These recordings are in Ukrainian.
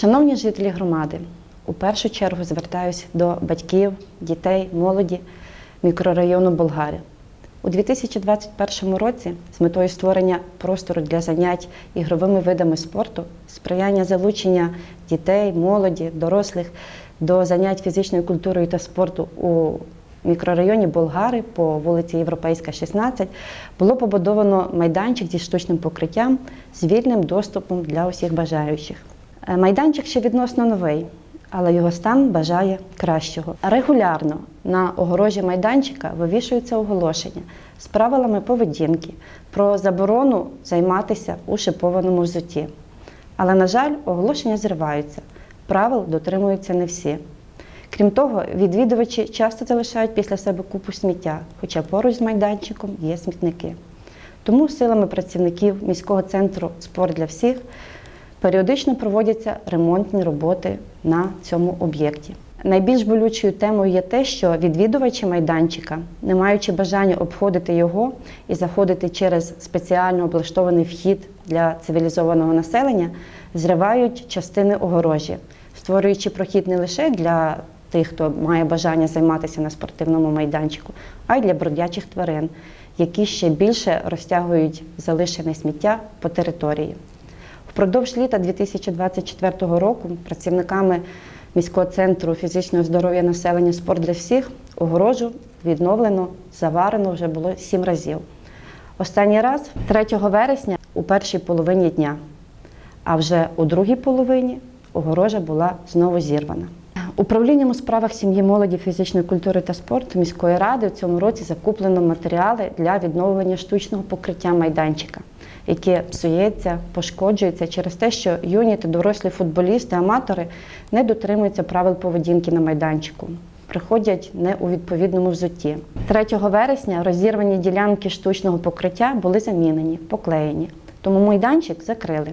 Шановні жителі громади, у першу чергу звертаюся до батьків, дітей, молоді мікрорайону Болгари. У 2021 році з метою створення простору для занять ігровими видами спорту, сприяння залучення дітей, молоді, дорослих до занять фізичною культурою та спорту у мікрорайоні Болгари по вулиці Європейська, 16 було побудовано майданчик зі штучним покриттям з вільним доступом для усіх бажаючих. Е, Майданчик ще відносно новий, але його стан бажає кращого. Регулярно на огорожі майданчика вивішуються оголошення з правилами поведінки про заборону займатися у шипованому взутті. Але, на жаль, оголошення зриваються. Правил дотримуються не всі. Крім того, відвідувачі часто залишають після себе купу сміття, хоча поруч з майданчиком є смітники. Тому силами працівників міського центру Спорт для всіх періодично проводяться ремонтні роботи на цьому об'єкті. Найбільш болючою темою є те, що відвідувачі майданчика, не маючи бажання обходити його і заходити через спеціально облаштований вхід для цивілізованого населення, зривають частини огорожі, створюючи прохід не лише для тих, хто має бажання займатися на спортивному майданчику, а й для бродячих тварин, які ще більше розтягують залишене сміття по території. Впродовж літа 2024 року працівниками міського центру фізичного здоров'я населення спорт для всіх огорожу відновлено, заварено вже було сім разів. Останній раз 3 вересня у першій половині дня, а вже у другій половині огорожа була знову зірвана. Управлінням у справах сім'ї, молоді, фізичної культури та спорту міської ради в цьому році закуплено матеріали для відновлення штучного покриття майданчика, яке псується, пошкоджується через те, що юні та дорослі футболісти, аматори не дотримуються правил поведінки на майданчику. Приходять не у відповідному взутті. 3 вересня розірвані ділянки штучного покриття були замінені, поклеєні, тому майданчик закрили.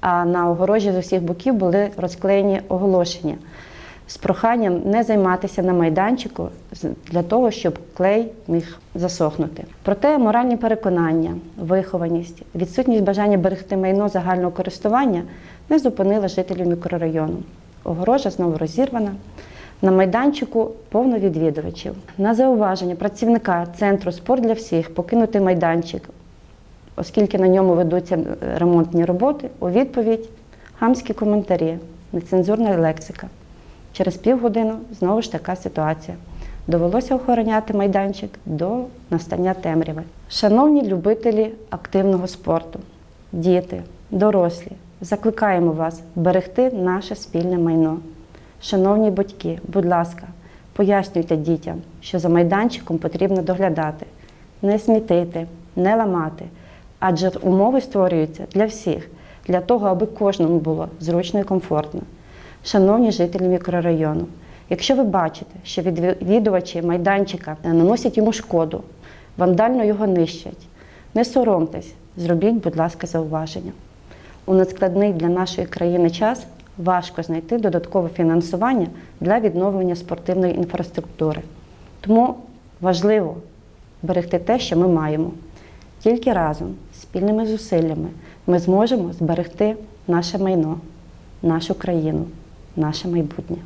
А на огорожі з усіх боків були розклеєні оголошення з проханням не займатися на майданчику для того, щоб клей міг засохнути. Проте моральні переконання, вихованість, відсутність бажання берегти майно загального користування не зупинила жителів мікрорайону. Огорожа знову розірвана. На майданчику повно відвідувачів. На зауваження працівника центру спорт для всіх покинути майданчик, оскільки на ньому ведуться е, ремонтні роботи, у відповідь хамські коментарі, нецензурна лексика. Через півгодини знову ж така ситуація. Довелося охороняти майданчик до настання темряви. Шановні любителі активного спорту, діти, дорослі, закликаємо вас берегти наше спільне майно. Шановні батьки, будь ласка, пояснюйте дітям, що за майданчиком потрібно доглядати, не смітити, не ламати, адже умови створюються для всіх, для того, аби кожному було зручно і комфортно. Шановні жителі мікрорайону, якщо ви бачите, що відвідувачі майданчика наносять йому шкоду, вандально його нищать, не соромтесь, зробіть, будь ласка, зауваження. У надскладний для нашої країни час важко знайти додаткове фінансування для відновлення спортивної інфраструктури. Тому важливо берегти те, що ми маємо. Тільки разом, спільними зусиллями, ми зможемо зберегти наше майно, нашу країну, наше майбутнє.